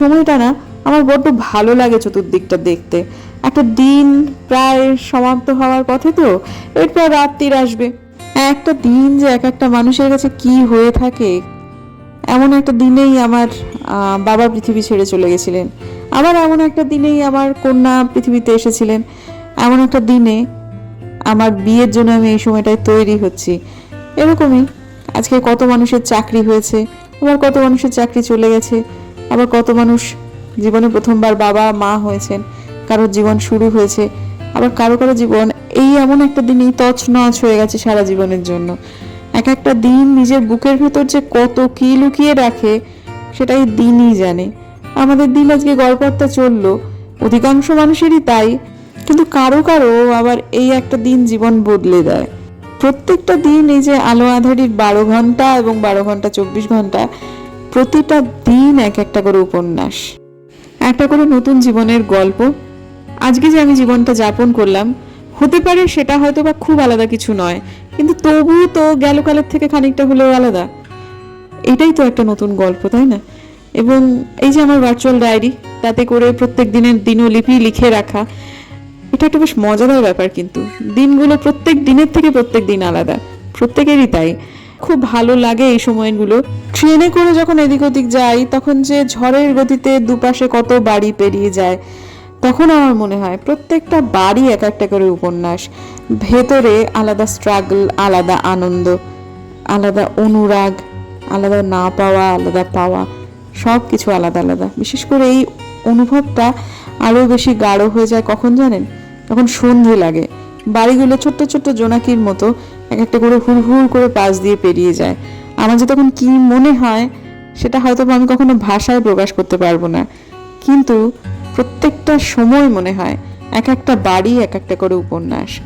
সময়টা না আমার বড্ড ভালো লাগে চতুর্দিকটা দেখতে। একটা দিন প্রায় সমাপ্ত হওয়ার পথে তো এরপর রাত্রির আসবে। একটা দিন যে এক একটা মানুষের কাছে কি হয়ে থাকে, এমন একটা দিনেই আমার বাবা পৃথিবী ছেড়ে চলে গেছিলেন। আবার এমন একটা দিনেই আমার কন্যা পৃথিবীতে এসেছিলেন। এমন একটা দিনে আমার বিয়ের জন্য আমি এই সময়টায় তৈরি হচ্ছি। এরকমই আজকে কত মানুষের চাকরি হয়েছে, আবার কত মানুষের চাকরি চলে গেছে। আবার কত মানুষ? জীবনে প্রথমবার বাবা, মা হয়েছেন। কারোর জীবন শুরু হয়েছে। আবার কারও কারও জীবন এই এমন একটা দিনই তছনছ হয়ে গেছে সারা জীবনের জন্য। এক একটা দিন নিজের বুকের ভেতর যে কত কি লুকিয়ে রাখে, সেটাই দিনই জানে। আমাদের দিন আজকে গল্পটা চলল। অধিকাংশ মানুষেরই তাই। কিন্তু কারও কারও আবার এই একটা দিন জীবন বদলে দেয়। প্রত্যেকটা দিন এই যে আলো আধারির বারো ঘণ্টা এবং বারো ঘণ্টা চব্বিশ ঘণ্টা প্রতিটা দিন এক একটা করে উপন্যাস। একটা করে নতুন জীবনের গল্প। আজকে যে আমি জীবনটা যাপন করলাম, হতে পারে সেটা হয়তো বা খুব আলাদা কিছু নয়, কিন্তু তবুও তো গেল কালের থেকে খানিকটা হলেও আলাদা। এটাই তো একটা নতুন গল্প, তাই না? এবং এই যে আমার ভার্চুয়াল ডায়েরি তাতে করে প্রত্যেক দিনের দিনলিপি লিখে রাখা, এটা একটা বেশ মজাদার ব্যাপার কিন্তু। দিনগুলো প্রত্যেক দিনের থেকে প্রত্যেক দিন আলাদা। প্রত্যেকেরই তাই। খুব ভালো লাগে এই সময়গুলো। ট্রেনে করে যখন এদিক ওদিক যাই, তখন যে ঝড়ের গতিতে দুপাশে কত বাড়ি পেরিয়ে যায়, তখন আমার মনে হয় প্রত্যেকটা বাড়ি এক একটা করে উপন্যাস। ভেতরে আলাদা স্ট্রাগল আলাদা আনন্দ, আলাদা অনুরাগ, আলাদা না পাওয়া, আলাদা পাওয়া সব কিছু আলাদা আলাদা। বিশেষ করে এই অনুভবটা আরও বেশি গাঢ় হয়ে যায় কখন জানেন? তখন সন্ধে লাগে। বাড়িগুলো ছোট্ট ছোট্ট জোনাকির মতো এক একটা করে হুড় হুড় করে পাশ দিয়ে পেরিয়ে যায়। আমার যে তখন কি মনে হয়, সেটা হয়তো আমি কখনো ভাষায় প্রকাশ করতে পারব না। কিন্তু প্রত্যেকটা সময় মনে হয়, এক একটা বাড়ি, এক একটা করে উপন্যাস।